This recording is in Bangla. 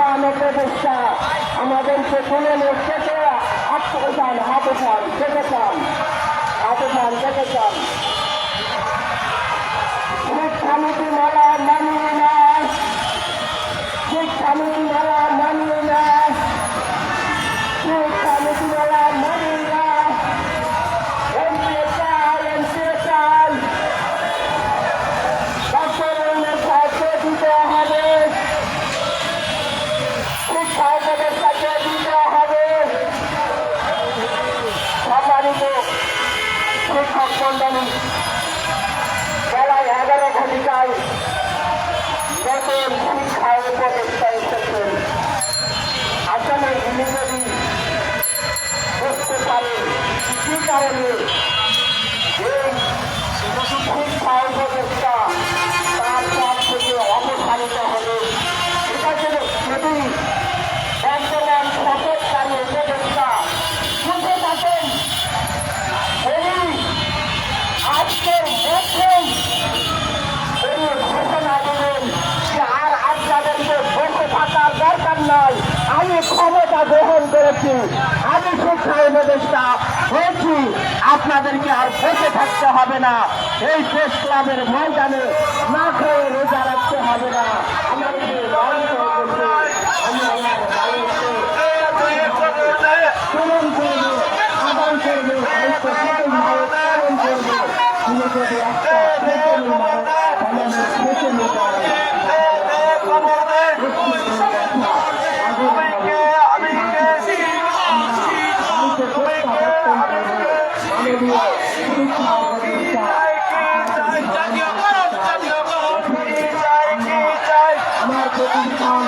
মহান উপদেষ্টা আমাদেরকে তুলে এসেছে আত্মসান হাতসান দেখেছেন হাতসান দেখেছেন শিক্ষানীতি মালা মানিয়ে না শিক্ষানীতি মালা মানিয়ে না শিক্ষানীতি মালা উপদেষ্টাকে দিতে হবে সম্মানিত শিক্ষক মন্ডলী বেলা এগারো ঘটিকায় নতুন শিক্ষা উপদেষ্টা এসেছেন আসলে তিনি যদি বুঝতে পারেন কি কারণে এই শিক্ষা উপদেষ্টা তার পদ থেকে অপসারিত হবে এটা যেন যদি করেছি। আমি শিক্ষা উপদেষ্টা হয়েছি আপনাদেরকে আর বসে থাকতে হবে না। এই প্রেস ক্লাবের ময়দানে না খেয়ে রোজা রাখতে হবে না। বসে আমার প্রতিষ্ঠান